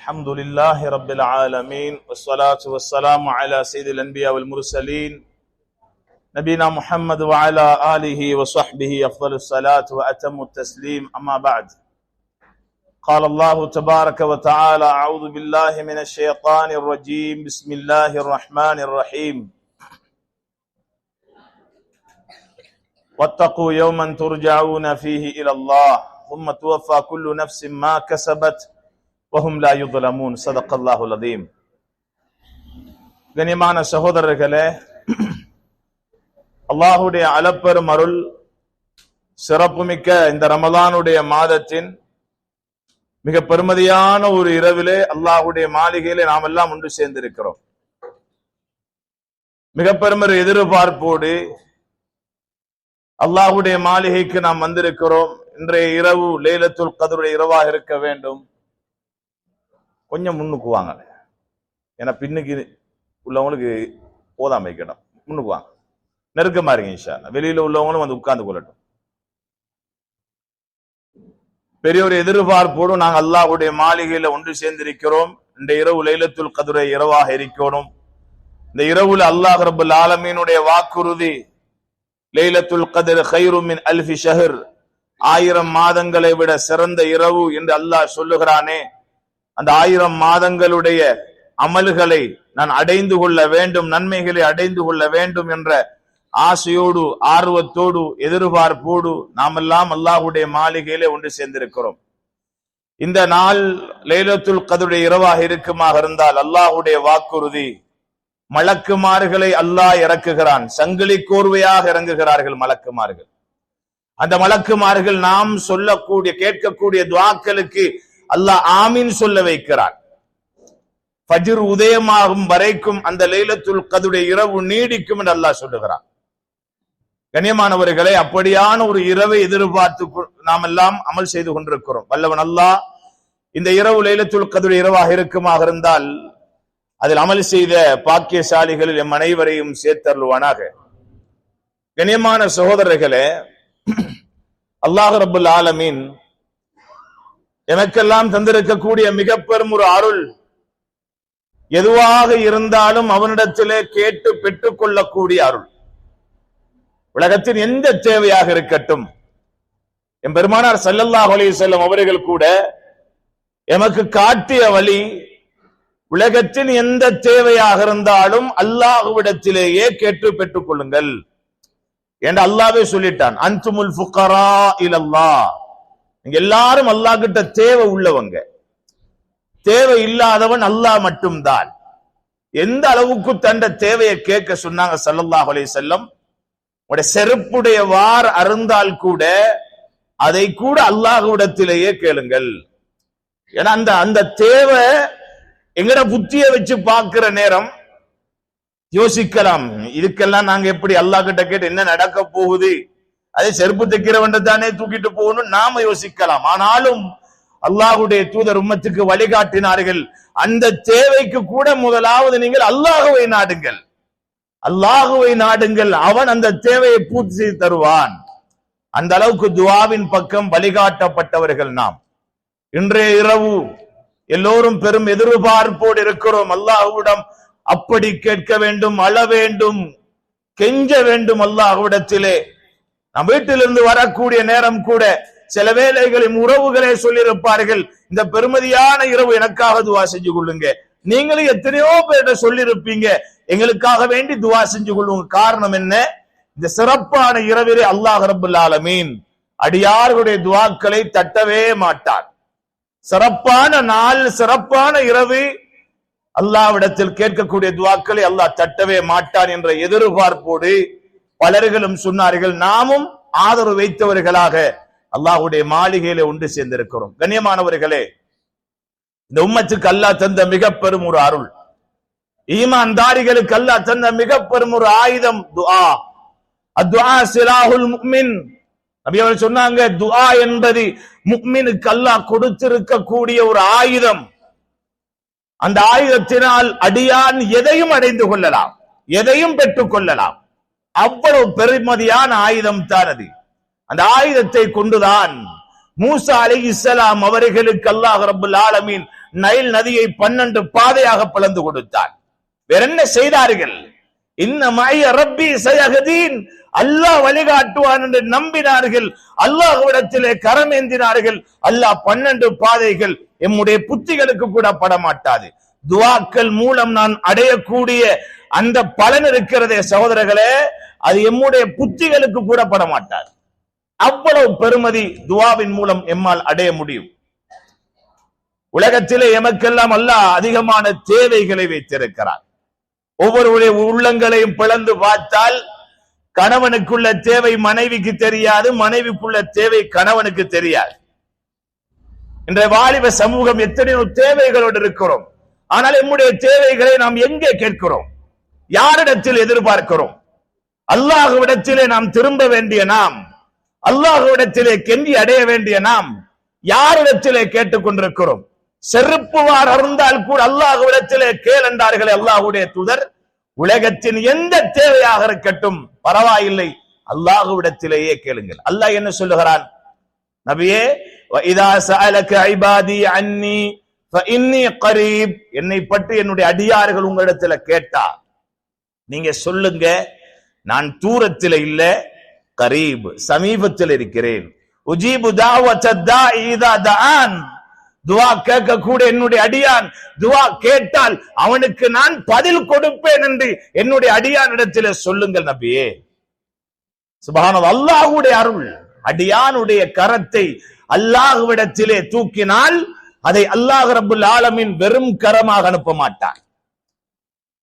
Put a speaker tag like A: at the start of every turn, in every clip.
A: الحمد لله رب العالمين والصلاة والسلام على سيد الأنبياء والمرسلين نبينا محمد وعلى آله وصحبه أفضل الصلاة وأتم التسليم. أما بعد قال الله تبارك وتعالى أعوذ بالله من الشيطان الرجيم. بسم الله الرحمن الرحيم. واتقوا يوما ترجعون فيه إلى الله ثم توفى كل نفس ما كسبت வஹும் லா யுதலமூன் சதக்கல்லாஹுல் அதீம் கனியமான சகோதரர்களே அல்லாஹுடைய அளப்பெரும் அருள் சிறப்புமிக்க இந்த ரமலானுடைய மாதத்தின் மிக பெருமதியான ஒரு இரவிலே அல்லாஹுடைய மாளிகையிலே நாம் எல்லாம் ஒன்று சேர்ந்திருக்கிறோம். மிக பெருமர் எதிர்பார்ப்போடு அல்லாஹுடைய மாளிகைக்கு நாம் வந்திருக்கிறோம். இன்றைய இரவு லேலத்துல் கதருடைய இரவாக இருக்க வேண்டும். கொஞ்சம் முன்னுக்குவாங்க ஏன்னா பின்னுக்கு உள்ளவங்களுக்கு போதாம வைக்கணும் முன்னுக்குவாங்க. நெருக்கமா இருங்க இன்ஷா வெளியில உள்ளவங்களும் வந்து உட்கார்ந்து கொள்ளட்டும். பெரிய ஒரு எதிர்பார்ப்போடு நாங்கள் அல்லாஹ்வுடைய மாளிகையில ஒன்று சேர்ந்திருக்கிறோம். இந்த இரவு லைலத்துல் கதுரை இரவாக இருக்கணும். இந்த இரவுல அல்லாஹ் ரபுல் ஆலமீனுடைய வாக்குறுதி லைலத்துல் கதிர் ஹைருமின் அல்ஃபி ஷஹர் ஆயிரம் மாதங்களை விட சிறந்த இரவு என்று அல்லாஹ் சொல்லுகிறானே. அந்த ஆயிரம் மாதங்களுடைய அமல்களை நான் அடைந்து கொள்ள வேண்டும் நன்மைகளை அடைந்து கொள்ள வேண்டும் என்ற ஆசையோடு ஆர்வத்தோடு எதிர்பார்ப்போடு நாமெல்லாம் அல்லாஹுடைய மாளிகையிலே ஒன்று சேர்ந்திருக்கிறோம். இந்த நாள் லைலத்துல் கதுடைய இரவாக இருக்குமாக இருந்தால் அல்லாஹ்வுடைய வாக்குறுதி மலக்குமார்களை அல்லாஹ் இறக்குகிறான் சங்கிலி கோர்வையாக இறங்குகிறார்கள் மலக்குமார்கள். அந்த மலக்குமார்கள் நாம் சொல்லக்கூடிய கேட்கக்கூடிய துவாக்களுக்கு அல்லாஹ் ஆமீன் சொல்ல வைக்கிறான். பஜிர் உதயமாகும் வரைக்கும் அந்த லைலத்துல் கதுடைய இரவு நீடிக்கும் என்று அல்லாஹ் சொல்லுகிறான். கண்ணியமானவர்களே அப்படியான ஒரு இரவை எதிர்பார்த்து நாம் எல்லாம் அமல் செய்து கொண்டிருக்கிறோம். வல்லவன் அல்லாஹ் இந்த இரவு லைலத்துல் கதுடைய இரவாக இருக்குமாக இருந்தால் அதில் அமல் செய்த பாக்கியசாலிகளில் எம் அனைவரையும் சேர்த்தருள்வானாக. கண்ணியமான சகோதரர்களே அல்லாஹ் ரபுல் ஆலமீன் எனக்கெல்லாம் தந்திருக்கக்கூடிய மிக பெரும் ஒரு அருள் எதுவாக இருந்தாலும் அவனிடத்திலே கேட்டு பெற்றுக் கொள்ளக்கூடிய அருள். உலகத்தின் எந்த தேவையாக இருக்கட்டும் என் பெருமானார் ஸல்லல்லாஹு அலைஹி செல்லும் அவர்கள் கூட எமக்கு காட்டிய வழி உலகத்தின் எந்த தேவையாக இருந்தாலும் அல்லாஹுவிடத்திலேயே கேட்டு பெற்றுக் கொள்ளுங்கள். என்று அல்லாவே சொல்லிட்டான் அன்துமுல் புக்கரா இல்லல்லா நீங்க எல்லாரும் அல்லாஹ் கிட்ட தேவை உள்ளவங்க. தேவை இல்லாதவன் அல்லாஹ் மட்டும்தான். எந்த அளவுக்கு தண்ட தேவையை கேட்க சொன்னாங்க சல்லல்லாஹ் அலி செல்லம் உடைய செருப்புடைய வார் அருந்தால் கூட அதை கூட அல்லாஹ்விடத்திலேயே கேளுங்கள். ஏன்னா அந்த அந்த தேவை எங்கட புத்திய வச்சு பார்க்கிற நேரம் யோசிக்கலாம். இதுக்கெல்லாம் நாங்க எப்படி அல்லாஹ் கிட்ட கேட்டு என்ன நடக்க போகுது? அதை செருப்பு தைக்கிறவன் தானே தூக்கிட்டு போகணும். நாம யோசிக்கலாம். ஆனாலும் அல்லாஹுடைய தூதர் உம்மத்துக்கு வழிகாட்டினார்கள். அந்த தேவைக்கு கூட முதலாவது நீங்கள் அல்லாஹுவை நாடுங்கள். அல்லாஹுவை நாடுங்கள். அவன் அந்த தேவையை பூர்த்தி செய்து தருவான். அந்த அளவுக்கு துவாவின் பக்கம் வழிகாட்டப்பட்டவர்கள் நாம். இன்றைய இரவு எல்லோரும் பெரும் எதிர்பார்ப்போடு இருக்கிறோம். அல்லாஹ்விடம் அப்படி கேட்க வேண்டும் அழ வேண்டும் கெஞ்ச வேண்டும் அல்லாஹ்விடத்திலே. நம் வீட்டிலிருந்து வரக்கூடிய நேரம் கூட சில வேலைகளின் உறவுகளே சொல்லியிருப்பார்கள் இந்த பெருமதியான இரவு எனக்காக துவா செஞ்சு கொள்ளுங்க. நீங்களும் எத்தனையோ பேர்கிட்ட சொல்லியிருப்பீங்க எங்களுக்காக வேண்டி துவா செஞ்சு கொள்ளுங்க. காரணம் என்ன? இந்த சிறப்பான இரவிலே அல்லாஹ் ரபுல் ஆலமீன் அடியார்களுடைய துவாக்களை தட்டவே மாட்டார் சிறப்பான நாள் சிறப்பான இரவு அல்லாவிடத்தில் கேட்கக்கூடிய துவாக்களை அல்லாஹ் தட்டவே மாட்டான் என்ற எதிர்பார்ப்போடு பலர்களும் சொன்னார்கள் நாமும் ஆதரவு வைத்தவர்களாக அல்லாஹுடைய மாளிகையில ஒன்று சேர்ந்திருக்கிறோம். கண்ணியமானவர்களே இந்த உம்மத்துக்கு அல்லாஹ் தந்த மிக பெரும் ஒரு அருள். ஈமான் தாரிகளுக்கு அல்லாஹ் தந்த மிக பெரும் ஒரு ஆயுதம் துஆ. அத்வா சிலாஹுல் முக்மின். நபி அவர்கள் சொன்னாங்க துஆ என்பது முக்மினுக்கு அல்லாஹ் கொடுத்திருக்கக்கூடிய ஒரு ஆயுதம். அந்த ஆயுதத்தினால் அடியான் எதையும் அடைந்து கொள்ளலாம் எதையும் பெற்றுக் கொள்ளலாம். அவ்வளவு பெருமதியான ஆயுதம் தான் அது அந்த ஆயுதத்தை கொண்டுதான் மூசா அலி இஸ்லாம் அவர்களுக்கு அல்லாஹ் ரபுல் ஆலமீன் நைல் நதியை பன்னெண்டு பாதையாக பிளந்து கொடுத்தான் வேற என்ன செய்தார்கள்? இன்ன மாய ரப்பி சயகதீன் அல்லாஹ் வழிகாட்டுவான் என்று நம்பினார்கள். அல்லாஹ்விடத்திலே கரமேந்தினார்கள் அல்லாஹ் பன்னெண்டு பாதைகள் எம்முடைய புத்திகளுக்கு கூட படமாட்டாது. துவாக்கள் மூலம் நான் அடையக்கூடிய அந்த பலன் இருக்கிறதே சகோதரர்களே அது எம்முடைய புத்திகளுக்கு கூறப்பட மாட்டார் அவ்வளவு பெருமதி துவாவின் மூலம் எம்மால் அடைய முடியும். உலகத்திலே எமக்கெல்லாம் அல்ல அதிகமான தேவைகளை வைத்திருக்கிறார். ஒவ்வொருடைய உள்ளங்களையும் பிளந்து பார்த்தால் கணவனுக்குள்ள தேவை மனைவிக்கு தெரியாது மனைவிக்குள்ள தேவை கணவனுக்கு தெரியாது. இன்றைய வாலிப சமூகம் எத்தனையோ தேவைகளோடு இருக்கிறோம். ஆனால் நம்முடைய தேவைகளை நாம் எங்கே கேட்கிறோம்? யாரிடத்தில் எதிர்பார்க்கிறோம்? அல்லாஹுவிடத்திலே நாம் திரும்ப வேண்டிய நாம் அல்லாஹுவிடத்திலே கெஞ்சி அடைய வேண்டிய நாம் யாரிடத்திலே கேட்டுக்கொண்டிருக்கிறோம் செருப்புவார் அருந்தால் கூட அல்லாஹுவிடத்திலே கேள் என்றார்களே அல்லாஹுடைய தூதர். உலகத்தின் எந்த தேவையாக இருக்கட்டும் பரவாயில்லை. அல்லாஹுவிடத்திலேயே கேளுங்கள். அல்லாஹ் என்ன சொல்லுகிறான்? நபியே கரீப் என்னை பற்றி என்னுடைய அடியார்கள் உங்களிடத்துல கேட்டா நீங்க சொல்லுங்க நான் தூரத்தில் இல்ல கரீப் சமீபத்தில் இருக்கிறேன். உஜீபு துவா கேட்க கூட என்னுடைய அடியான். துவா கேட்டால் அவனுக்கு நான் பதில் கொடுப்பேன் என்று என்னுடைய அடியானிடத்தில் சொல்லுங்கள் நபியே. சுபஹானது அல்லாஹுடைய அருள் அடியானுடைய கரத்தை அல்லாஹுவிடத்திலே தூக்கினால் அதை அல்லாஹ் ரபுல் ஆலமின் வெறும் கரமாக அனுப்ப மாட்டான்.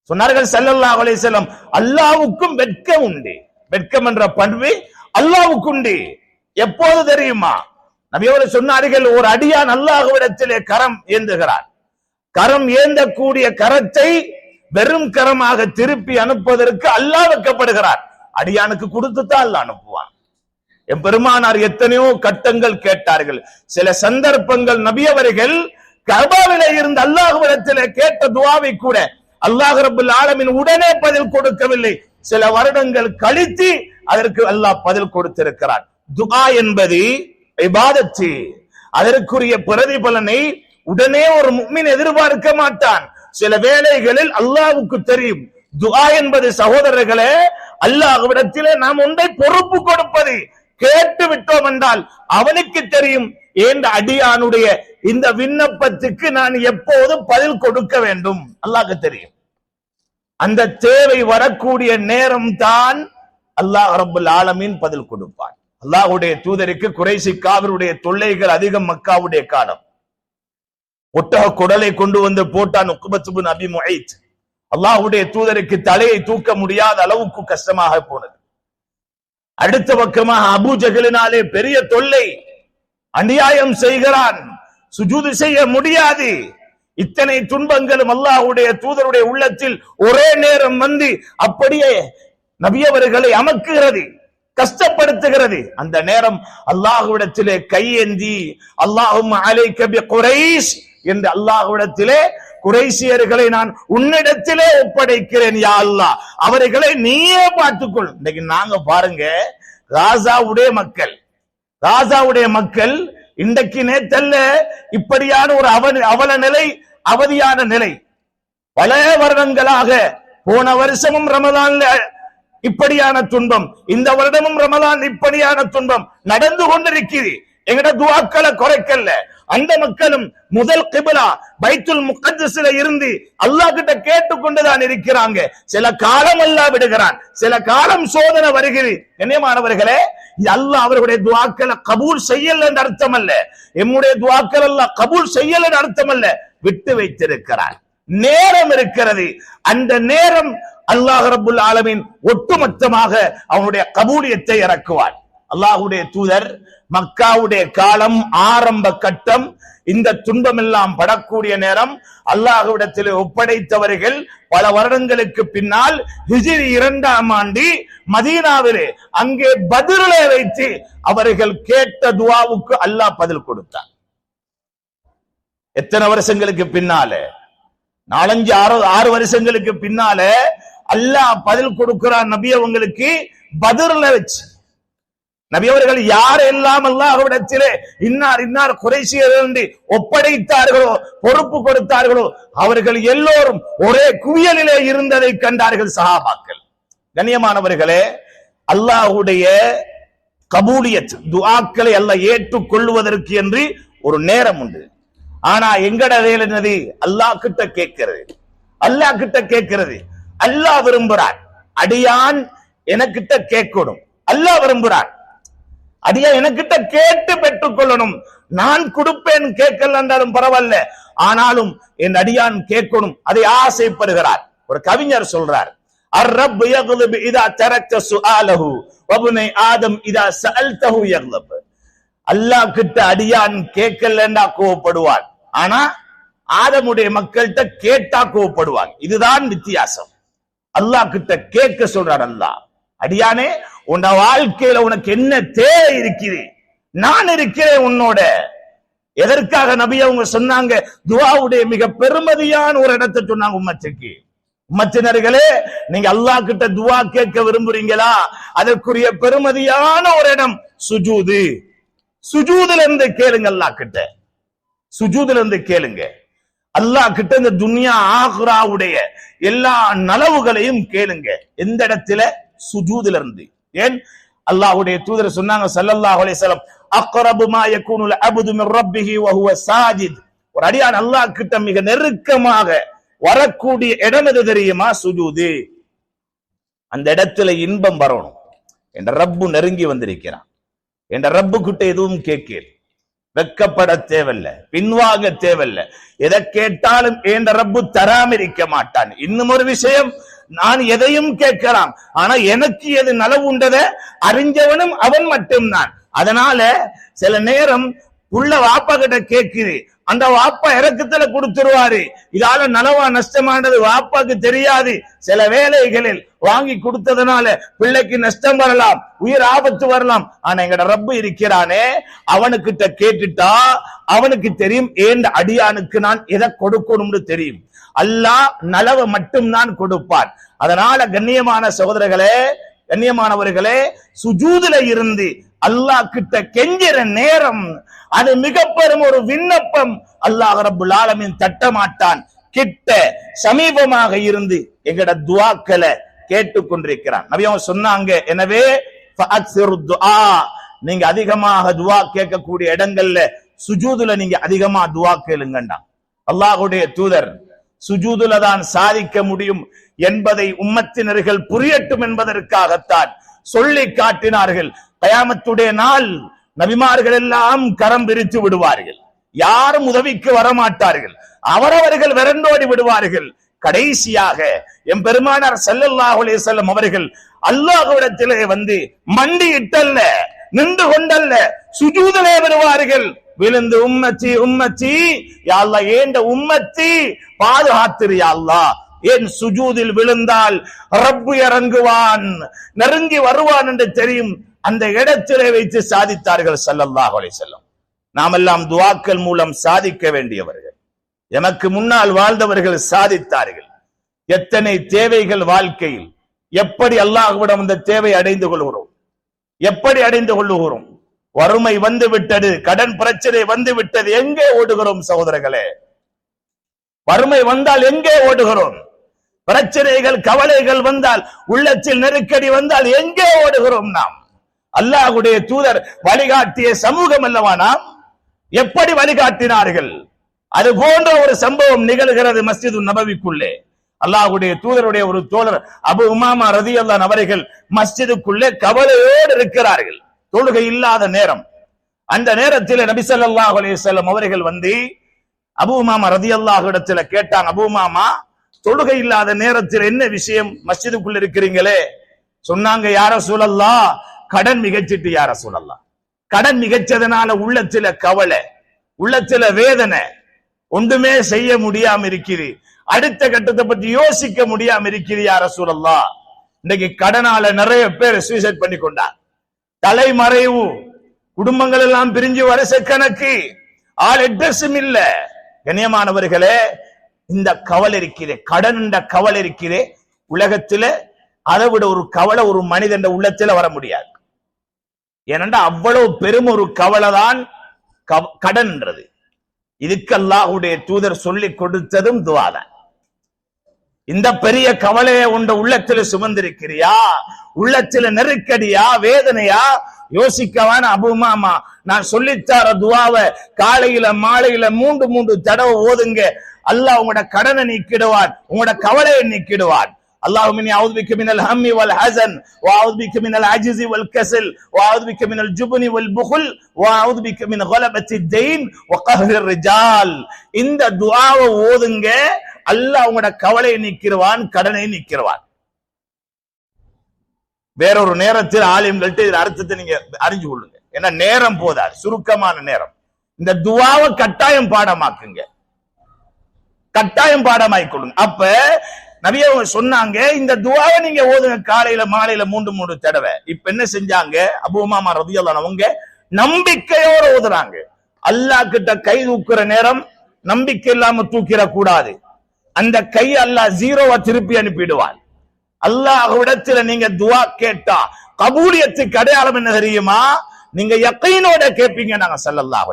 A: சொன்னார்கள் செல்லல்லா அலைஹி செல்லம் அல்லாவுக்கும் வெட்கம் உண்டு. வெட்கம் என்ற பண்பு அல்லாவுக்கு உண்டு. எப்போது தெரியுமா? நபியோட சொன்னார்கள் ஒரு அடியான் அல்லாஹுவிடத்திலே கரம் ஏந்துகிறார் கரம் ஏந்தக்கூடிய கரத்தை வெறும் கரமாக திருப்பி அனுப்புவதற்கு அல்லாஹ் வைக்கப்படுகிறார் அடியானுக்கு கொடுத்துத்தான் அல்லாஹ் அனுப்புவான். என் பெருமானார் எத்தனையோ கட்டங்கள் கேட்டார்கள். சில சந்தர்ப்பங்கள் நபியவர்கள் அவர்கள் இருந்து அல்லாஹுவிடத்திலே கேட்ட துவாவை கூட அல்லாஹ் ரபுல் ஆலமின் உடனே பதில் கொடுக்கவில்லை. சில வருடங்கள் கழித்து அதற்கு அல்லாஹ் பதில் கொடுத்திருக்கிறான். துகா என்பது இபாதத்து. அதற்குரிய பிரதிபலனை உடனே ஒரு முக்மின் எதிர்பார்க்க மாட்டான். சில வேலைகளில் அல்லாவுக்கு தெரியும். துகா என்பது சகோதரர்களே அல்லாஹ்விடத்திலே நாம் ஒன்றை பொறுப்பு கொடுப்பது. கேட்டு விட்டோம் என்றால் அவனுக்கு தெரியும். ஏந்த அடியானுடைய இந்த விண்ணப்பத்துக்கு நான் எப்போதும் பதில் கொடுக்க வேண்டும். அல்லாஹ் தெரியும். அந்த தேவை வரக்கூடிய நேரம் தான் அல்லாஹ் ரப்புல் ஆலமீன் பதில் கொடுப்பான். அல்லாஹுடைய தூதருக்கு குறைசி காவிருடைய தொல்லைகள் அதிகம் மக்காவுடைய காலம். ஒட்டக குடலை கொண்டு வந்து போட்டான் உக்குபத்துபின் அபி முஹைத் அல்லாஹுடைய தூதருக்கு தலையை தூக்க முடியாத அளவுக்கு கஷ்டமாக போனது. அடுத்த பக்கமாக அபு ஜஹலினாலே பெரிய தொல்லை. அநியாயம் செய்கிறான். சுஜூது செய்ய முடியாது. இத்தனை துன்பங்களும் அல்லாஹ்வுடைய தூதருடைய உள்ளத்தில் ஒரே நேரம் வந்து அப்படியே நபியவர்களை அமக்குகிறது கஷ்டப்படுத்துகிறது. அந்த நேரம் அல்லாஹுவிடத்திலே கையேந்தி அல்லாஹும் அலைக்க குறைஷ் குரைஷ் என்று அல்லாஹுவிடத்திலே குறைசியர்களை நான் உன்னிடத்திலே ஒப்படைக்கிறேன் யா அல்லாஹ். அவர்களை நீயே பார்த்துக்கொள். இன்னைக்கு நாங்க பாருங்க ராசாவுடைய மக்கள் ராசாவுடைய மக்கள் இன்றைக்கு நேத்தல்ல இப்படியான ஒரு அவ அவல நிலை அவதியான நிலை. பல வருடங்களாக போன வருஷமும் ரமதான்ல இப்படியான துன்பம் இந்த வருடமும் ரமதான் இப்படியான துன்பம் நடந்து கொண்டிருக்கிறது. எங்கட துவாக்களை குறைக்கல அந்த மக்களும் முதல் கிபிலா பைத்துல் முக்கஜஸ்ல இருந்து அல்லாஹ் கிட்ட கேட்டுக்கொண்டுதான் இருக்கிறாங்க. சில காலம் அல்லாஹ் விடுகிறான். சில காலம் சோதனை வருகிறது. கண்ணியமானவர்களே அல்லாஹ் அவருடைய துவாக்களை கபூல் செய்யல என்று அர்த்தம் அல்ல எம்முடைய துவாக்கள் அல்லாஹ் கபூல் செய்யல என்று அர்த்தம் அல்ல விட்டு வைத்திருக்கிறார். நேரம் இருக்கிறது. அந்த நேரம் அல்லாஹ் ரபுல் ஆலமின் ஒட்டுமொத்தமாக அவனுடைய கபூலியத்தை இறக்குவான். அல்லாஹுடைய தூதர் மக்காவுடைய காலம் ஆரம்ப கட்டம் இந்த துன்பம் எல்லாம் படக்கூடிய நேரம் அல்லாஹுவிடத்தில் ஒப்படைத்தவர்கள் பல வருடங்களுக்கு பின்னால் ஹிஜிரி இரண்டாம் ஆண்டு மதீனாவிலே அங்கே பதிலை வைத்து அவர்கள் கேட்ட துவாவுக்கு அல்லாஹ் பதில் கொடுத்தார் எத்தனை வருஷங்களுக்கு பின்னாலே? நாலஞ்சு ஆறு ஆறு வருஷங்களுக்கு பின்னால அல்லாஹ் பதில் கொடுக்கிறான் நபி அவங்களுக்கு பதில வச்சு. நபி அவர்கள் யாரெல்லாம் அல்லாஹ்விடத்திலே இன்னார் இன்னார் குறைசியர் என்று ஒப்படைத்தார்களோ பொறுப்பு கொடுத்தார்களோ அவர்கள் எல்லோரும் ஒரே குவியலிலே இருந்ததை கண்டார்கள் சஹாபாக்கள். கண்ணியமானவர்களே அல்லாஹ்வுடைய கபூலியத் துஆக்களை ஏற்றுக் ஏற்றுக்கொள்வதற்கு என்று ஒரு நேரம் உண்டு. ஆனா எங்கட வேலை என்னது? அல்லாஹ் கிட்ட கேட்கிறது. அல்லாஹ் கிட்ட கேட்கிறது. அல்லாஹ் விரும்புறான் அடியான் எனக்கிட்ட கேட்கணும். அல்லாஹ் விரும்புறான் அடியா எனக்கிட்ட கேட்டு பெற்றுக்கொள்ளணும் நான் கொடுப்பேன் கேட்கல என்றாலும் பரவாயில்ல ஆனாலும் என் அடியான் கேட்கணும் அதை ஆசைப்படுகிறார் ஒரு கவிஞர் சொல்றார் الرب يغضب اذا تركت سؤاله وابن ادم اذا سالته يغضب அல்லாஹ் கிட்ட அடியான் கேட்கலன்னா கோவப்படுவான் ஆனா ஆதமுடைய மக்கள்கிட்ட கேட்டா கோவப்படுவான் இதுதான் வித்தியாசம் அல்லாஹ் கிட்ட கேட்க சொல்றார் அல்லாஹ் அடியானே உன் வாழ்க்கையில உனக்கு என்ன தேவை இருக்குது நான் இருக்கிறேன் உன்னோட. எதற்காக நபி அவங்க சொன்னாங்க? துவாவுடைய மிக பெருமதியான ஒரு இடத்தை சொன்னாங்க உம்மத்துக்கு. உம்மத்தினர்களே நீங்க அல்லாஹ் கிட்ட துவா கேட்க விரும்புறீங்களா? அதற்குரிய பெருமதியான ஒரு இடம் சுஜூது. சுஜூதுல இருந்து கேளுங்க அல்லாஹ் கிட்ட. சுஜூதுல இருந்து கேளுங்க. அல்லாஹ் கிட்ட இந்த துன்யா ஆஹ்ராவுடைய எல்லா நலவுகளையும் கேளுங்க. எந்த இடத்துல? சுஜூதுல இருந்து ஏன்? அல்லாஹ்வுடைய தூதர் சொன்னாங்க ஸல்லல்லாஹு அலைஹி வஸல்லம் அக்ரபு மா யகூனுல் அப்து மின் ரப்பிஹி வ ஹுவ சாஜித். ஒரு அடியான் அல்லாஹ் கிட்ட மிக நெருக்கமாக வரக்கூடிய இடம் எது தெரியுமா? சுஜூது. அந்த இடத்துல இன்பம் வரணும். என்ற ரப்பு நெருங்கி வந்திருக்கிறான். என்ற ரப்பு கிட்ட எதுவும் கேட்கல. வெக்கப்பட தேவையில்ல. பின்வாங்க தேவையில்ல. எதை கேட்டாலும் ஏண்ட ரப்பு தராம இருக்க மாட்டான். இன்னும் ஒரு விஷயம் நான் எதையும் கேட்கலாம். ஆனா எனக்கு எது நலவுண்டத அறிஞ்சவனும் அவன் மட்டும்தான். அதனால சில நேரம் உள்ள வாப்பா கிட்ட கேட்குது அந்த வாப்பா இறக்கத்துல கொடுத்துருவாரு. இதால நலவா நஷ்டமானது வாப்பாக்கு தெரியாது. சில வேலைகளில் வாங்கி கொடுத்ததுனால பிள்ளைக்கு நஷ்டம் வரலாம் உயிர் ஆபத்து வரலாம். ஆனா எங்கட ரப்பு இருக்கிறானே அவனுக்கிட்ட கேட்டுட்டா அவனுக்கு தெரியும் ஏண்ட அடியானுக்கு நான் எதை கொடுக்கணும்னு தெரியும். அல்லாஹ் நலவை மட்டும் தான் கொடுப்பான். அதனால கண்ணியமான சகோதரர்களே கண்ணியமானவர்களே சுஜூதுல இருந்து அல்லாஹ் கிட்ட கெஞ்சிற நேரம் அது மிக பெரும் ஒரு விண்ணப்பம். அல்லாஹ் ரபுல் ஆலமின் தட்ட மாட்டான் கிட்ட சமீபமாக இருந்து எங்கட துவாக்களை கேட்டுக்கொண்டிருக்கிறான். நபி அவங்க சொன்னாங்க எனவே நீங்க அதிகமாக துவா கேட்கக்கூடிய இடங்கள்ல சுஜூதுல நீங்க அதிகமா துவா கேளுங்கண்டா. அல்லாஹுடைய தூதர் சுஜூதுல தான் சாதிக்க முடியும் என்பதை உம்மத்தினர்கள் புரியட்டும் என்பதற்காகத்தான் சொல்லி காட்டினார்கள். கயாமத்துடைய நாள் நபிமார்கள் எல்லாம் கரம் பிரித்து விடுவார்கள். யாரும் உதவிக்கு வரமாட்டார்கள். அவரவர்கள் விரண்டோடி விடுவார்கள். கடைசியாக எம் பெருமானார் செல்லல்லாஹுலே செல்லும் அவர்கள் அல்லாஹுவிடத்திலே வந்து மண்டியிட்டல்ல நின்று கொண்டல்ல சுஜூதலே வருவார்கள் விழுந்து உம்மச்சி உம்மச்சி யா ஏண்ட உம்மச்சி பாதுகாத்திரு யா அல்லாஹ். என் சுஜூதில் விழுந்தால் ரப்பு இறங்குவான் நெருங்கி வருவான் என்று தெரியும். அந்த இடத்திலே வைத்து சாதித்தார்கள் சல்லல்லாஹ் அலை செல்லம் நாமெல்லாம் துவாக்கள் மூலம் சாதிக்க வேண்டியவர்கள். எமக்கு முன்னால் வாழ்ந்தவர்கள் சாதித்தார்கள். எத்தனை தேவைகள் வாழ்க்கையில் எப்படி அல்லாஹ்விடம் அந்த தேவை அடைந்து கொள்கிறோம்? எப்படி அடைந்து கொள்ளுகிறோம்? வறுமை வந்து விட்டது கடன் பிரச்சனை வந்து விட்டது எங்கே ஓடுகிறோம் சகோதரர்களே? வறுமை வந்தால் எங்கே ஓடுகிறோம்? பிரச்சனைகள் கவலைகள் வந்தால் உள்ளத்தில் நெருக்கடி வந்தால் எங்கே ஓடுகிறோம் நாம்? அல்லாஹுடைய தூதர் வழிகாட்டிய சமூகம் அல்லவானா எப்படி வழிகாட்டினார்கள்? அது போன்ற ஒரு சம்பவம் நிகழ்கிறது மஸ்ஜிது நபவிக்குள்ளே. அல்லாஹுடைய தூதருடைய ஒரு தோழர் அபு உமாமா ரதி அவர்கள் மஸ்ஜிதுக்குள்ளே கவலையோடு இருக்கிறார்கள். தொழுகை இல்லாத நேரம். அந்த நேரத்தில் நபி ஸல்லல்லாஹு அலைஹி அவர்கள் வந்து அபு உமாமா ரதி அல்லாஹ் இடத்துல கேட்டாங்க அபு உமாமா தொழுகை இல்லாத நேரத்தில் என்ன விஷயம் மஸ்ஜிதுக்குள்ள இருக்கிறீங்களே? சொன்னாங்க யார சூழல்லா கடன் மிகச்சிட்டு யார சொல்லலாம் கடன் மிகச்சதனால உள்ளத்துல கவலை உள்ளத்துல வேதனை ஒன்றுமே செய்ய முடியாம இருக்குது. அடுத்த கட்டத்தை பத்தி யோசிக்க முடியாம இருக்குது யார சொல்லலாம் இன்னைக்கு கடனால நிறைய பேர் சூசைட் பண்ணி கொண்டார். தலைமறைவு குடும்பங்கள் எல்லாம் பிரிஞ்சு வருஷ கணக்கு. ஆள் அட்ரஸும் இல்ல. கண்ணியமானவர்களே இந்த கவலை இருக்கிறே கடன் என்ற கவலை இருக்கிறே உலகத்தில அதை விட ஒரு கவலை ஒரு மனிதன் உள்ளத்துல வர முடியாது. ஏனென்றா அவ்வளவு பெரும் ஒரு கவலை தான் கவ- கடன்ன்றது. இதுக்கு தூதர் சொல்லி கொடுத்ததும் துவாதான். இந்த பெரிய கவலையை உண்ட உள்ளத்துல சுமந்திருக்கிறியா? உள்ளத்துல நெருக்கடியா? வேதனையா? யோசிக்கவான அபுமாமா நான் சொல்லித்தார துவாவ காலையில மாலையில மூன்று மூன்று தடவை ஓதுங்க. அல்லாஹ் உங்களோட கடனை நீக்கிடுவான் உங்களோட கவலையை நீக்கிடுவான். اللهم اني اعوذ بك من الهم والحزن واعوذ بك من العجز والكسل واعوذ بك من الجبن والبخل واعوذ بك من غلبة الدين وقهر الرجال இந்த துஆவை ஓதுங்க அல்லாஹ் உங்களோட கவலையை நீக்கிடுவான் கடனை நீக்கிடுவான் வேறொரு நேரத்தில் ஆலயங்கள்ட்ட இதன் அர்த்தத்தை நீங்க அறிஞ்சு கொள்ளுங்க ஏன்னா நேரம் போதாது சுருக்கமான நேரம் இந்த துவாவை கட்டாயம் பாடமாக்குங்க கட்டாயம் பாடமாக்கி கொடுங்க அப்ப நபிய சொன்னாங்க இந்த துவாவை நீங்க ஓதுங்க. காலையில மாலையில மூன்று மூன்று தடவை. இப்ப என்ன செஞ்சாங்க? அபூமாமா ரதியல்லான் அவங்க நம்பிக்கையோட ஓதுறாங்க. அல்லாஹ் கிட்ட கை தூக்குற நேரம் நம்பிக்கை இல்லாம தூக்கிட கூடாது அந்த கை அல்லாஹ் ஜீரோவா திருப்பி அனுப்பிடுவான். அல்லாஹ்விடத்துல நீங்க துவா கேட்டா கபூலியத்துக்கு அடையாளம் என்ன தெரியுமா? நீங்க யக்கீனோட கேட்பீங்க நாங்க சல்லல்லாஹ்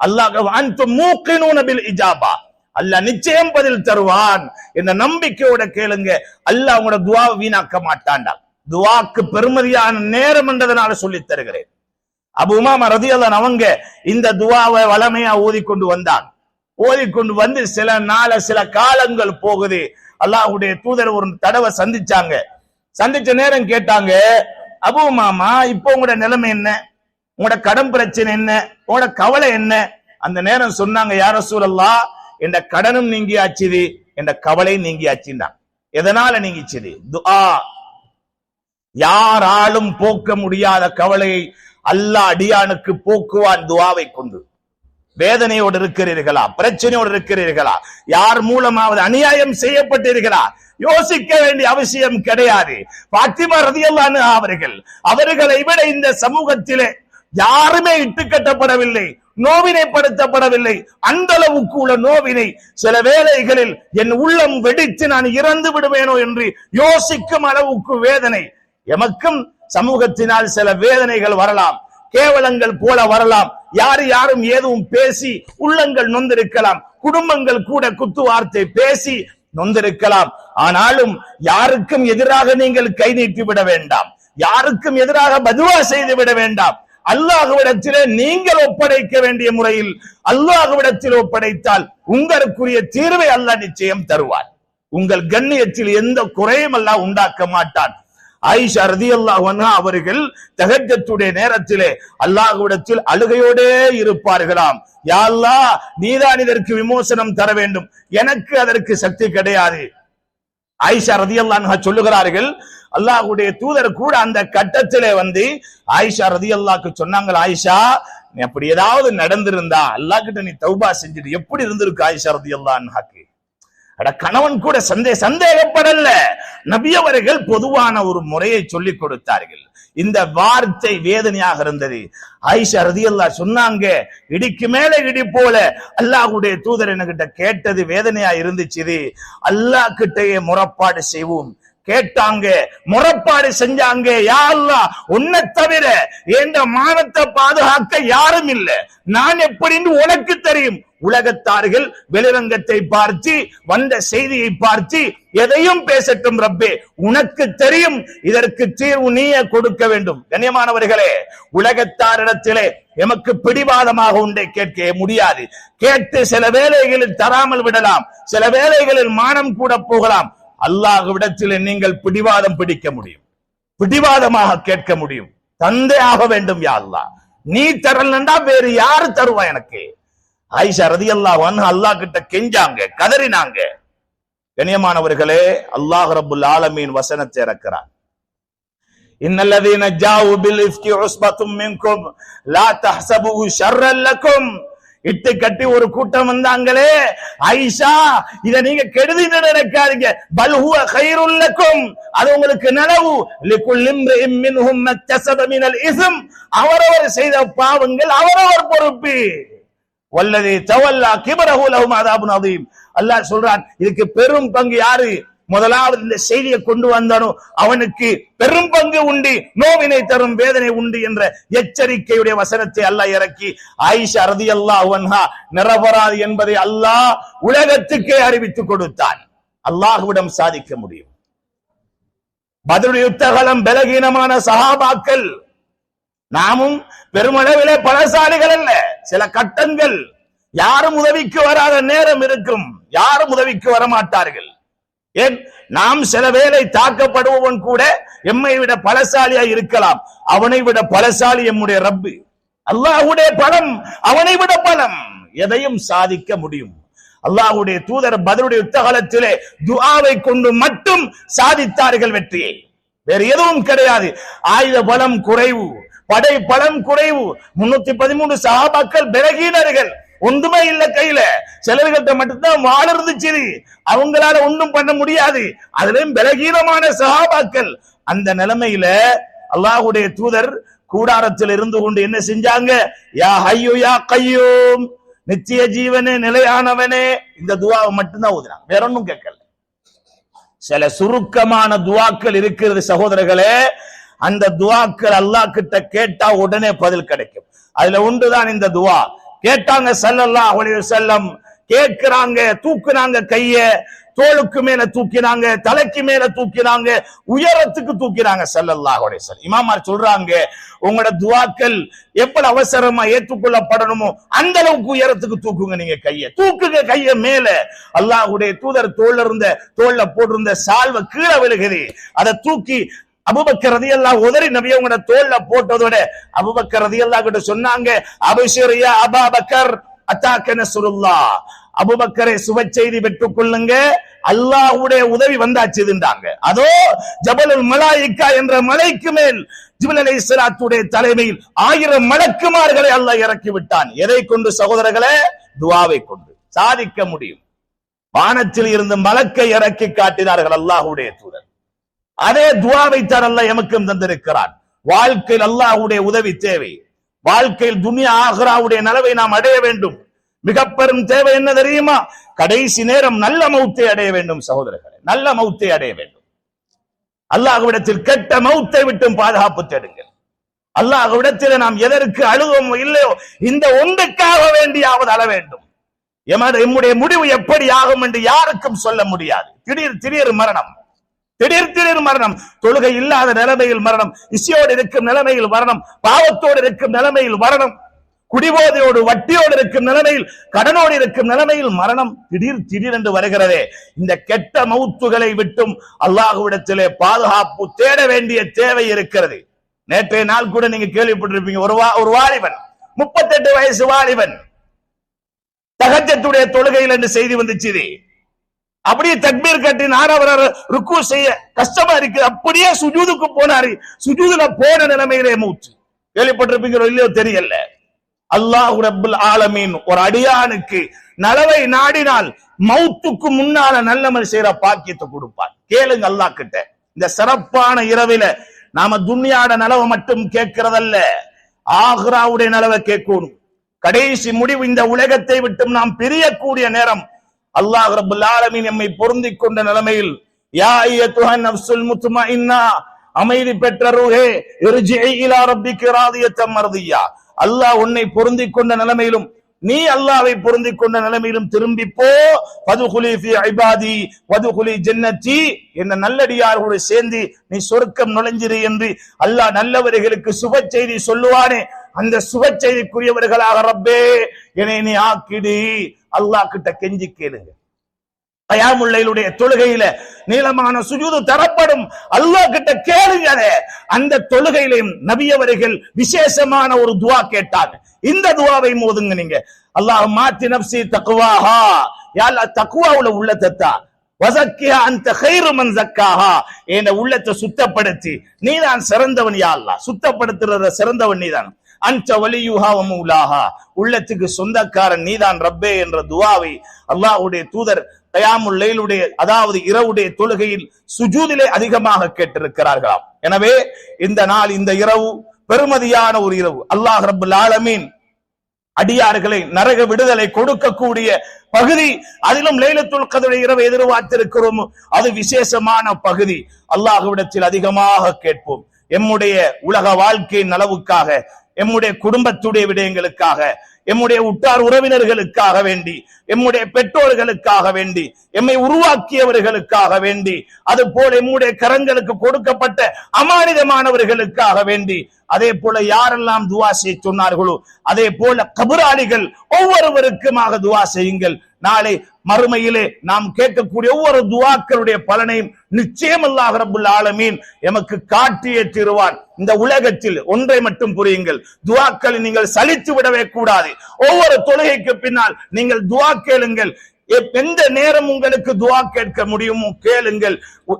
A: அல்லாஹ் அன்தும் மூக்கினூன பில் இஜாபா. அல்ல நிச்சயம் பதில் தருவான் என்ற நம்பிக்கையோட கேளுங்க. அல்லாஹ் அவங்களோட துவாவை வீணாக்க மாட்டான்டா. துவாக்கு பெருமதியான நேரம் என்றதனால சொல்லி தருகிறேன். அபு உமாமா ரதியல்லான் அவங்க இந்த துவாவை வளமையா ஓதிக்கொண்டு வந்தான். ஓதிக்கொண்டு வந்து சில நாள சில காலங்கள் போகுது. அல்லாஹுடைய தூதர் ஒரு தடவை சந்திச்சாங்க. சந்திச்ச நேரம் கேட்டாங்க அபு மாமா இப்போ உங்களோட நிலைமை என்ன? உங்களோட கடன் பிரச்சனை என்ன? உங்களோட கவலை என்ன? அந்த நேரம் சொன்னாங்க யார சூழல்லாம் என்ற கடனும் நீங்கியாச்சுது என்ற கவலை நீங்கியாச்சுதான் எதனால நீங்கிச்சது? துஆ. யாராலும் போக்க முடியாத கவலையை அல்லாஹ் அடியானுக்கு போக்குவான் துவாவை கொண்டு. வேதனையோடு இருக்கிறீர்களா? பிரச்சனையோடு இருக்கிறீர்களா? யார் மூலமாவது அநியாயம் செய்யப்பட்டீர்களா யோசிக்க வேண்டிய அவசியம் கிடையாது. பாத்திமா ரதியல்லான்னு அவர்கள் அவர்களை விட இந்த சமூகத்திலே யாருமே இட்டுக்கட்டப்படவில்லை. நோவினைப்படுத்தப்படவில்லை. அந்த அளவுக்கு உள்ள நோவினை. சில வேளைகளில் என் உள்ளம் வெடித்து நான் இறந்து விடுவேனோ என்று யோசிக்கும் அளவுக்கு வேதனை. எமக்கும் சமூகத்தினால் சில வேதனைகள் வரலாம். கேவலங்கள் போல வரலாம். யாரு யாரும் ஏதும் பேசி உள்ளங்கள் நொந்திருக்கலாம். குடும்பங்கள் கூட குத்து வார்த்தை பேசி நொந்திருக்கலாம். ஆனாலும் யாருக்கும் எதிராக நீங்கள் கை நீட்டி விட வேண்டாம். யாருக்கும் எதிராக பதுவா செய்து விட வேண்டாம். அல்லாஹுவிடத்திலே நீங்கள் ஒப்படைக்க வேண்டிய முறையில் அல்லாஹுவிடத்தில் ஒப்படைத்தால் உங்களுக்குரிய தீர்வை அல்லாஹ் நிச்சயம் தருவார். உங்கள் கண்ணியத்தில் எந்த குறையும் அல்லாஹ் உண்டாக்க மாட்டான். ஆயிஷா ரதியல்லாஹு அன்ஹா அவர்கள் தகஜத்துடைய நேரத்திலே அல்லாஹுவிடத்தில் அழுகையோடே இருப்பார்களாம். யாழ்லா நீதான் இதற்கு விமோசனம் தர வேண்டும். எனக்கு அதற்கு சக்தி கிடையாது. ஆயிஷா ரதியல்லாஹு அன்ஹா சொல்லுகிறார்கள் அல்லாஹுடைய தூதர் கூட அந்த கட்டத்திலே வந்து ஆயிஷா ரதி அல்லாக்கு சொன்னாங்க ஆயிஷா நீ அப்படி ஏதாவது நடந்திருந்தா அல்லாஹ் கிட்ட நீ தௌபா செஞ்சுட்டு எப்படி இருந்திருக்கு ஆயிஷா ரதியல்லாஹு அன்ஹாக்கு? அட கணவன் கூட சந்தே சந்தேகப்படல. நபி அவர்கள் பொதுவான ஒரு முறையை சொல்லிக் கொடுத்தார்கள். இந்த வார்த்தை வேதனையாக இருந்தது. ஆயிஷா ரதியல்லா சொன்னாங்க இடிக்கு மேல இடி போல. அல்லாஹுடைய தூதர் என்கிட்ட கேட்டது வேதனையா இருந்துச்சு அல்லாஹ் கிட்டேயே முறப்பாடு செய்வோம். கேட்டாங்க முறப்பாடு செஞ்சாங்க. யா உன்னை தவிர என்ற மானத்தை பாதுகாக்க யாரும் இல்லை. நான் எப்படின்னு உனக்கு தெரியும். உலகத்தார்கள் வெளிரங்கத்தை பார்த்து வந்த செய்தியை பார்த்து எதையும் பேசட்டும் ரப்பே. உனக்கு தெரியும் இதற்கு தீர்வு நீயே கொடுக்க வேண்டும். கண்ணியமானவர்களே உலகத்தாரிடத்திலே எமக்கு பிடிவாதமாக உண்டை கேட்க முடியாது. கேட்டு சில வேளைகளில் தராமல் விடலாம். சில வேளைகளில் மானம் கூட போகலாம். அல்லாஹுவிடத்தில் நீங்கள் பிடிவாதம் பிடிக்க முடியும். பிடிவாதமாக கேட்க முடியும். தந்தை ஆக வேண்டும் யா அல்லாஹ். நீ தரலண்டா வேறு யாரு தருவா எனக்கு? ஆயிஷா ரதியல்லாஹு அல்லாஹ் அல்லாஹ் கிட்ட கெஞ்சாங்க கதறினாங்க. கண்ணியமானவர்களே அல்லாஹ் ரபுல் ஆலமீன் வசனத்தை இறக்கிறான் இன்னல்லதீன ஜாவு பில் இஃப்கி உஸ்பத்தும் மின்கும் லா தஹ்சபுஹு ஷர்ரல் லக்கும் இட்டு கட்டி ஒரு கூட்டம் வந்தாங்களே. ஐஷா இத நீங்க கெடுதி நினைக்காதீங்க. பல் ஹுவ கைருல் லக்கும். அது உங்களுக்கு நனவு. லிக்குல் இம்ரிஇம் மின்ஹும் மக்தஸப மினல் இஸ்ம். அவரவர் செய்த பாவங்கள் அவரவர் பொறுப்பு. வல்லதி தவல்லா கிபரஹு லஹும் அதாபுன் அதீம். அல்லாஹ் சொல்றான் இதுக்கு பெரும் பங்கு யாரு? முதலாவது இந்த செய்தியை கொண்டு வந்தானோ அவனுக்கு பெரும் பங்கு உண்டு நோவினை தரும் வேதனை உண்டு என்ற எச்சரிக்கையுடைய வசனத்தை அல்லாஹ் இறக்கி ஆயிஷா ரதி அல்லாஹ் நிரபராது என்பதை அல்லாஹ் உலகத்துக்கே அறிவித்துக் கொடுத்தான். அல்லாஹுவிடம் சாதிக்க முடியும். பதிலுடைய யுத்தகலம் பலகீனமான சகாபாக்கள் நாமும் பெருமளவிலே பலசாலிகள் அல்ல சில கட்டங்கள். யாரும் உதவிக்கு வராத நேரம் இருக்கும் யாரும் உதவிக்கு வரமாட்டார்கள். ஏன்? நாம் சில வேலை தாக்கப்படுபவன் கூட எம்மை விட பலசாலியா இருக்கலாம். அவனை விட பலசாலி எம்முடைய ரப்பு. அல்லாஹ்வுடைய பலம் அவனை விட பலம். எதையும் சாதிக்க முடியும். அல்லாஹுடைய தூதர் பதிலுடைய யுத்தகலத்திலே துஆவை கொண்டு மட்டும் சாதித்தார்கள் வெற்றியை. வேற எதுவும் கிடையாது. ஆயுத பலம் குறைவு படை பலம் குறைவு. முன்னூத்தி பதிமூணு சகாபாக்கள் பலகீனர்கள். ஒன்றுமே இல்ல கையில. சிலர்கிட்ட மட்டும்தான் வாழறது இருந்துச்சு அவங்களால ஒன்றும் பண்ண முடியாது. அதுலயும் பலகீனமான சகாபாக்கள் அந்த நிலைமையில அல்லாஹுடைய தூதர் கூடாரத்தில் இருந்து கொண்டு என்ன செஞ்சாங்க? யா ஹையோ யா கையோம். நித்திய ஜீவனே நிலையானவனே. இந்த துவாவை மட்டும்தான் ஓதுனாங்க வேற ஒன்றும் கேட்கல. சில சுருக்கமான துவாக்கள் இருக்கிறது சகோதரர்களே. அந்த துவாக்கள் அல்லாஹ் கிட்ட கேட்டா உடனே பதில் கிடைக்கும். அதுல ஒன்றுதான் இந்த துவா. கேட்டாங்க சல்லல்லா அலைஹி செல்லம் கேட்கிறாங்க தூக்குனாங்க கைய தோளுக்கு மேல தூக்கினாங்க தலைக்கு மேல தூக்கினாங்க உயரத்துக்கு தூக்கினாங்க ஸல்லல்லாஹு அலைஹி இமாமார் சொல்றாங்க உங்களோட துவாக்கள் எப்படி அவசரமா ஏற்றுக்கொள்ளப்படணுமோ அந்த அளவுக்கு உயரத்துக்கு தூக்குங்க நீங்க கைய. தூக்குங்க கைய மேல. அல்லாஹுடைய தூதர் தோல் இருந்த தோல்ல போட்டிருந்த சால்வை கீழே விழுகுது. அதை தூக்கி அபுபக்கர் ரதியல்லாஹ் உதறி நபி அவங்களோட தோல்ல போட்டதோட அபுபக்கர் ரதியல்லாஹ் கிட்ட சொன்னாங்க அபிஷரியா அபாபக்கர் அத்தாக்கன சுருல்லா அபுபக்கரை சுப செய்தி பெற்றுக் கொள்ளுங்க அல்லாஹ்வுடைய உதவி வந்தாச்சுதுண்டாங்க அதோ ஜபலுல் மலாயிக்கா என்ற மலைக்கு மேல் ஜிபல் அலை இஸ்லாத்துடைய தலைமையில் ஆயிரம் மலக்குமார்களை அல்லாஹ் இறக்கி விட்டான். எதை கொண்டு சகோதரர்களே? துவாவை கொண்டு. சாதிக்க முடியும். வானத்தில் இருந்து மலக்கை இறக்கி காட்டினார்கள் அல்லாஹுடைய தூதர். அதே துவாவை தான் அல்ல எமக்கும் தந்திருக்கிறான். வாழ்க்கையில் அல்லாஹ்வுடைய உதவி தேவை. வாழ்க்கையில் துனியா ஆகராவுடைய நலவை நாம் அடைய வேண்டும். மிக பெரும் தேவை என்ன தெரியுமா? கடைசி நேரம் நல்ல மௌத்தை அடைய வேண்டும் சகோதரர்களே. நல்ல மௌத்தை அடைய வேண்டும். அல்லாஹ்விடத்தில் கெட்ட மௌத்தை விட்டும் பாதுகாப்பு தேடுங்கள். அல்லாஹ்விடத்தில் நாம் எதற்கு அழுகவும் இல்லையோ இந்த ஒன்றுக்காக வேண்டியாவது அழ வேண்டும். எமது எம்முடைய முடிவு எப்படி ஆகும் என்று யாருக்கும் சொல்ல முடியாது. திடீர் திடீர் மரணம். திடீர் திடீர் மரணம். தொழுகை இல்லாத நிலைமையில் மரணம். இசையோடு இருக்கும் நிலைமையில் மரணம். பாவத்தோடு இருக்கும் நிலைமையில் மரணம். குடிபோதையோடு வட்டியோடு இருக்கும் நிலைமையில் கடனோடு இருக்கும் நிலைமையில் மரணம். திடீர் திடீர் என்று வருகிறதே. இந்த கெட்ட மவுத்துகளை விட்டும் அல்லாஹுவிடத்திலே பாதுகாப்பு தேட வேண்டிய தேவை இருக்கிறது. நேற்றைய நாள் கூட நீங்க கேள்விப்பட்டிருப்பீங்க. ஒரு வா- ஒரு வாலிபன் முப்பத்தெட்டு வயசு வாலிபன் தகஜத்துடைய தொழுகையில் என்று செய்தி வந்துச்சு அப்படியே தக்பீர் கட்டி நாரவர் ருக்கு செய்ய கஷ்டமா இருக்கு. அப்படியே சுஜூதுக்கு போனாரு. சுஜூதுல போன நிலைமையிலே மூச்சு. கேள்விப்பட்டிருப்பீங்களோ இல்லையோ தெரியல. அல்லாஹ் ரபுல் ஆலமீன் ஒரு அடியானுக்கு நலவை நாடினால் மௌத்துக்கு முன்னால நல்லமல் செய்யற பாக்கியத்தை கொடுப்பார். கேளுங்க அல்லாஹ் கிட்ட. இந்த சிறப்பான இரவில நாம துன்யாட நலவை மட்டும் கேட்கிறதல்ல. ஆக்ராவுடைய நலவை கேட்கணும். கடைசி முடிவு இந்த உலகத்தை விட்டும் நாம் பிரியக்கூடிய நேரம். அல்லாஹ் ரபுல்லாலமின் எம்மை பொருந்திக் கொண்ட நிலைமையில் யா ஐயோ அப்சுல் முத்துமா இன்னா அமைதி பெற்ற ரூஹே இர்ஜிஇ இலா ரப்பிக்க ராதியத்தம் மருதியா. அல்லாஹ் உன்னை பொருந்திக் கொண்ட நிலைமையிலும் நீ அல்லாவை பொருந்திக் கொண்ட நிலைமையிலும் திரும்பி போ. வதுகுலி ஃபி பதுகுலி வதுகுலி என்ன நல்லடியார்களோடு சேர்ந்து நீ சொர்க்கம் நுழைஞ்சிரு என்று அல்லாஹ் நல்லவர்களுக்கு சுப செய்தி சொல்லுவானே. அந்த சுபச்செய்திக்குரியவர்களாக ரப்பே என்னை நீ ஆக்கிடு. அல்லாஹ் கிட்ட கெஞ்சி கேளுங்க. கயாமுல்லையிலுடைய தொழுகையில நீளமான சுஜூது தரப்படும். அல்லாஹ் கிட்ட கேளுங்க அந்த தொழுகையிலையும் நபியவர்கள் விசேஷமான ஒரு துவா கேட்டாங்க. இந்த துவாவை மோதுங்க நீங்க. அல்லாஹ் மாத்தி நப்சி தக்குவாஹா யாழ்லா தக்குவாவுல உள்ளத்தா வசக்கியா அந்த கைரு மன் ஜக்காஹா என் உள்ளத்தை சுத்தப்படுத்தி. நீதான் சிறந்தவன் யா அல்லாஹ். சுத்தப்படுத்துறத சிறந்தவன் நீதான். அன்ட வலியுஹா உலாகா உள்ளத்துக்கு சொந்தக்காரன் நீதான் ரப்பே என்ற துவாவை அல்லாஹுடைய தூதர் கயாமுல் லைலுடைய அதாவது இரவுடைய தொழுகையில் சுஜூதிலே அதிகமாக கேட்டிருக்கிறார்களாம். எனவே இந்த நாள் இந்த இரவு பெருமதியான ஒரு இரவு. அல்லாஹ் ரபுல் ஆலமீன் அடியார்களை நரக விடுதலை கொடுக்கக்கூடிய பகுதி. அதிலும் லைலத்துல் கதிரை இரவு எதிர்பார்த்திருக்கிறோம் அது விசேஷமான பகுதி. அல்லாஹுவிடத்தில் அதிகமாக கேட்போம். எம்முடைய உலக வாழ்க்கையின் அளவுக்காக எம்முடைய குடும்பத்துடைய விடயங்களுக்காக எம்முடைய உற்றார் உறவினர்களுக்காக வேண்டி எம்முடைய பெற்றோர்களுக்காக வேண்டி எம்மை உருவாக்கியவர்களுக்காக வேண்டி அது போல எம்முடைய கரங்களுக்கு கொடுக்கப்பட்ட அமானிதமானவர்களுக்காக வேண்டி அதே போல யாரெல்லாம் துவா செய்ய சொன்னார்களோ அதே போல கபுராளிகள் ஒவ்வொருவருக்குமாக துவா செய்யுங்கள். நாளை மறுமையிலே நாம் கேட்கக்கூடிய ஒவ்வொரு துவாக்களுடைய பலனையும் நிச்சயம் அல்லாஹ் ரபுல் ஆலமீன் எமக்கு காட்டி தருவான் இந்த உலகத்தில் ஒன்றை மட்டும் புரியுங்கள். துவாக்களை நீங்கள் சலித்து விடவே கூடாது. ஒவ்வொரு தொழுகைக்கு பின்னால் நீங்கள் துவா கேளுங்கள். எந்த நேரம் உங்களுக்கு துவா கேட்க முடியுமோ கேளுங்கள்.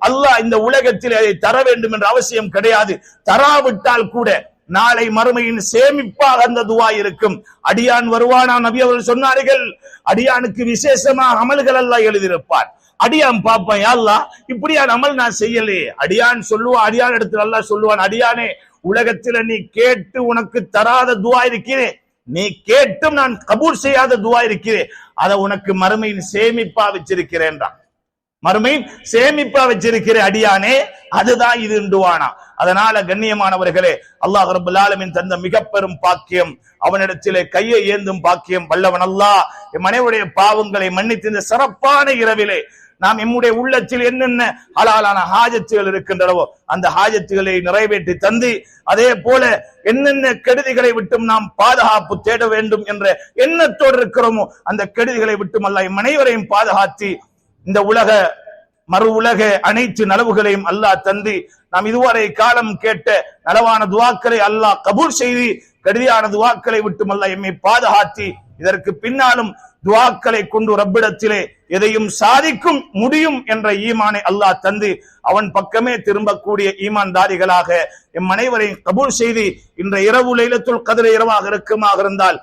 A: அல்லாஹ் இந்த உலகத்தில் அதை தர வேண்டும் என்ற அவசியம் கிடையாது. தராவிட்டால் கூட நாளை மறுமையின் சேமிப்பாக அந்த துவா இருக்கும். அடியான் வருவானா? நபி அவர்கள் சொன்னார்கள் அடியானுக்கு விசேஷமாக அமல்கள் எல்லாம் எழுதியிருப்பார் அடியான் பாப்பேன் யாழ்லா இப்படியான அமல் நான் செய்யலையே அடியான் சொல்லுவான் அடியான் இடத்துல எல்லாம் சொல்லுவான் அடியானே உலகத்துல நீ கேட்டு உனக்கு தராத துவா இருக்கிறேன். நீ கேட்டும் நான் கபூர் செய்யாத துவா இருக்கிறேன். அதை உனக்கு மறுமையின் சேமிப்பா வச்சிருக்கிறேன்றான். மறுமையின் சேமிப்பா வச்சிருக்கிற அடியானே அதுதான் இது இண்டுவானா அதனால கண்ணியமானவர்களே அல்லாஹ் ரபுல் ஆலமின் தந்த மிக பெரும் பாக்கியம் அவனிடத்திலே கையை ஏந்தும் பாக்கியம் வல்லவன் அல்லா என் மனைவுடைய பாவங்களை மன்னித்து இந்த சிறப்பான இரவிலே நாம் எம்முடைய உள்ளத்தில் என்னென்ன ஹலாலான ஹாஜத்துகள் இருக்கின்றனவோ அந்த ஹாஜத்துகளை நிறைவேற்றி தந்து அதே போல என்னென்ன கெடுதிகளை விட்டும் நாம் பாதுகாப்பு தேட வேண்டும் என்ற எண்ணத்தோடு இருக்கிறோமோ அந்த கெடுதிகளை விட்டும் அல்ல எம் அனைவரையும் பாதுகாத்து இந்த உலக மறு உலக அனைத்து நலவுகளையும் அல்லாஹ் தந்து நாம் இதுவரை காலம் கேட்ட நலவான துவாக்களை அல்லாஹ் கபூல் செய்து கடிதியான துவாக்களை விட்டும் எம்மை பாதுகாத்து இதற்கு பின்னாலும் துவாக்களை கொண்டு ரப்பிடத்திலே எதையும் சாதிக்கும் முடியும் என்ற ஈமானை அல்லாஹ் தந்து அவன் பக்கமே திரும்பக்கூடிய ஈமான்தாரிகளாக எம் அனைவரையும் கபூல் செய்து இன்ற இரவு லைலத்துள் கதிர இரவாக இருக்குமாக இருந்தால்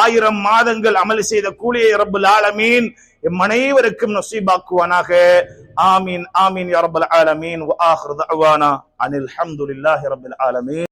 A: ஆயிரம் மாதங்கள் அமல் செய்த கூலியை ரப்புல் ஆலமீன் எம் அனைவருக்கும் நசீபாக்குவானாக. ஆமீன் ஆமீன் யா ரப்பல் ஆலமீன். வ தஅவானா அனில் ஹம்துலில்லாஹி ரப்பில் ஆலமீன்.